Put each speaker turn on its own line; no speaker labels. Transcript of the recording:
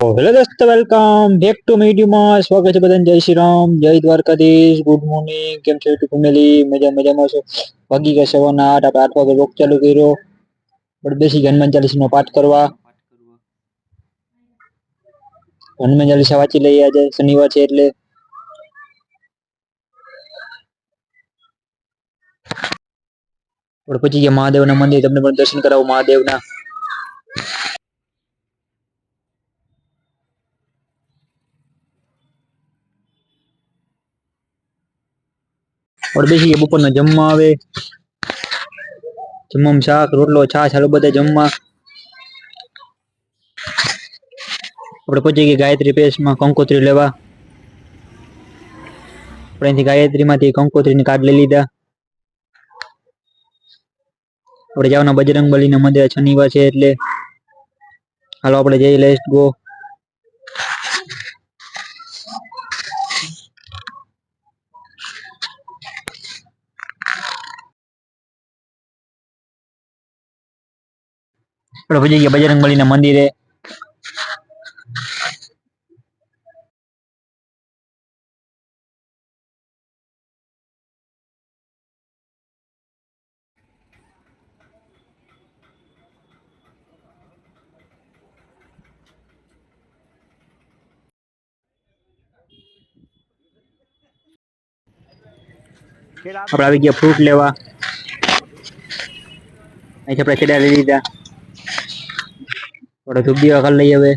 Hello દોસ્તો welcome back to મીડિયુમાં સ્વાગત છે બધાને જય શ્રી રામ જય દ્વારકાધીશ ગુડ મોર્નિંગ કેમ છે યુટ્યુબ ફેમિલી મજા મજામાં છો વાગી ગયા સવારના આઠ આપણે આઠ વાગે રોક ચાલુ કર્યો આપણે બેસી ગયા હનુમાન ચાલીસાનો પાઠ કરવા હનુમાન ચાલીસા વાંચી લઈએ આજે શનિવાર છે એટલે આપણે પછી ગયા મહાદેવના મંદિર તમને પણ દર્શન કરાવો મહાદેવના આપણે બેસી બપોરના જમવા આવે. જમવામાં શાક, રોટલો, છાશ, હાલો બધા જમવા. આપણે પહોંચી ગયા ગાયત્રી પેસમાં કંકોત્રી લેવા. આપણે અહીંથી ગાયત્રીમાંથી કંકોત્રીની કાર્ડ લઈ લીધા. આપણે જવાના બજરંગ બલીના મંદિર શનિવાર છે એટલે હાલો આપણે જઈ લેસ્ટ ગો. આપણે ભજી ગયા બજરંગ બલીના મંદિરે. આપણે આવી ગયા ફ્રૂટ લેવા. અહીંથી આપણે ખેડા લઈ લીધા. थोड़ा चुप भी कर ली हमें